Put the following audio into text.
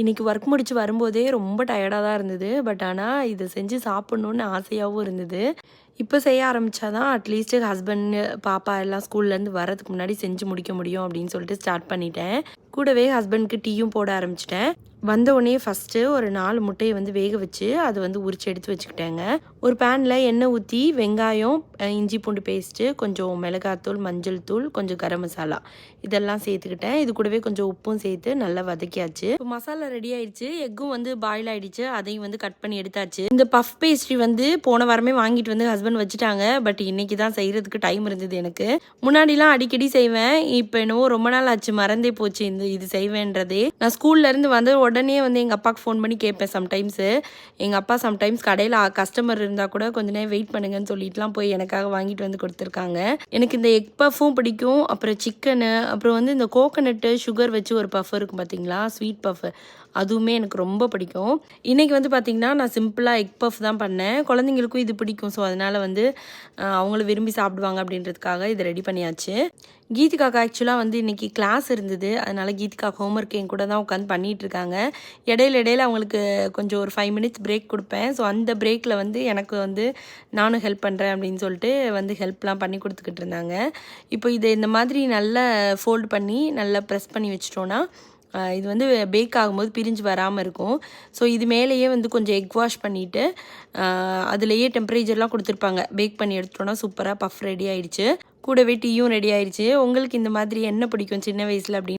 இன்றைக்கி ஒர்க் முடித்து வரும்போதே ரொம்ப டயர்டாக தான் இருந்தது. பட் ஆனால் இதை செஞ்சு சாப்பிட்ணுன்னு ஆசையாகவும் இருந்தது. இப்போ செய்ய ஆரம்பித்தா தான் அட்லீஸ்ட்டு ஹஸ்பண்ட் பாப்பா எல்லாம் ஸ்கூல்லேருந்து வரதுக்கு முன்னாடி செஞ்சு முடிக்க முடியும் அப்படின்னு சொல்லிட்டு ஸ்டார்ட் பண்ணிட்டேன். கூடவே ஹஸ்பண்டுக்கு டீயும் போட ஆரம்பிச்சிட்டேன். வந்த உடனே ஃபஸ்ட்டு ஒரு நாலு முட்டையை வந்து வேக வச்சு அதை வந்து உரிச்சு எடுத்து வச்சுக்கிட்டேங்க. ஒரு பேனில் எண்ணெய் ஊற்றி வெங்காயம் இஞ்சி பூண்டு பேஸ்ட்டு கொஞ்சம் மிளகாத்தூள் மஞ்சள் தூள் கொஞ்சம் கரம் மசாலா இதெல்லாம் சேர்த்துக்கிட்டேன். இது கூடவே கொஞ்சம் உப்பும் சேர்த்து நல்லா வதக்கியாச்சு. இப்போ மசாலா ரெடி ஆயிடுச்சு. எக்கும் வந்து பாயில் ஆயிடுச்சு. அதையும் வந்து கட் பண்ணி எடுத்தாச்சு. இந்த பஃப் பேஸ்ட்ரி வந்து போன வாரமே வாங்கிட்டு வந்து ஹஸ்பண்ட் வச்சுட்டாங்க. பட் இன்னைக்கு தான் செய்கிறதுக்கு டைம் இருந்தது எனக்கு. முன்னாடிலாம் அடிக்கடி செய்வேன். இப்போ என்னவோ ரொம்ப நாள் ஆச்சு. மறந்தே போச்சு. இந்த இது செய்வேன்றதே. நான் ஸ்கூல்லேருந்து வந்து உடனே உடனே வந்து எங்கள் அப்பாவுக்கு ஃபோன் பண்ணி கேட்பேன் சம்டைம்ஸு எங்கள் அப்பா சம்டைம்ஸ் கடையில் கஸ்டமர் இருந்தால் கூட கொஞ்ச நேரம் வெயிட் பண்ணுங்கன்னு சொல்லிட்டுலாம் போய் எனக்காக வாங்கிட்டு வந்து கொடுத்துருக்காங்க. எனக்கு இந்த எக் பஃப்பும் பிடிக்கும் அப்புறம் சிக்கனு அப்புறம் வந்து இந்த கோகனட்டு சுகர் வச்சு ஒரு பஃப் இருக்கும் பார்த்தீங்களா ஸ்வீட் பஃப் அதுவுமே எனக்கு ரொம்ப பிடிக்கும். இன்றைக்கி வந்து பார்த்திங்கன்னா நான் சிம்பிளாக எக் பஃப் தான் பண்ணேன். குழந்தைங்களுக்கும் இது பிடிக்கும். ஸோ அதனால் வந்து அவங்கள அவங்களும் விரும்பி சாப்பிடுவாங்க அப்படின்றதுக்காக இதை ரெடி பண்ணியாச்சு. கீதிகாக்கா ஆக்சுவலாக வந்து இன்றைக்கி கிளாஸ் இருந்தது. அதனால் கீதிகா ஹோம்ஒர்க் என் கூட தான் உட்காந்து பண்ணிகிட்ருக்காங்க இடையில இடையில அவங்களுக்கு கொஞ்சம் ஒரு ஃபைவ் மினிட்ஸ் பிரேக் கொடுப்பேன். ஸோ அந்த பிரேக்கில் வந்து எனக்கு வந்து நானும் ஹெல்ப் பண்ணுறேன் அப்படின்னு சொல்லிட்டு வந்து ஹெல்ப்லாம் பண்ணி கொடுத்துக்கிட்டு இருந்தாங்க. இப்போ இதை இந்த மாதிரி நல்லா ஃபோல்ட் பண்ணி நல்லா ப்ரெஸ் பண்ணி வச்சிட்டோன்னா இது வந்து பேக் ஆகும்போது பிரிஞ்சு வராமல் இருக்கும். ஸோ இது மேலேயே வந்து கொஞ்சம் எக் வாஷ் பண்ணிவிட்டு அதுலேயே டெம்பரேச்சர்லாம் கொடுத்துருப்பாங்க. பேக் பண்ணி எடுத்துட்டோன்னா சூப்பராக பஃப் ரெடி ஆயிடுச்சு. கூடவே டீயும் ரெடி ஆயிடுச்சு. உங்களுக்கு இந்த மாதிரி என்ன பிடிக்கும் சின்ன வயசில் அப்படின்னு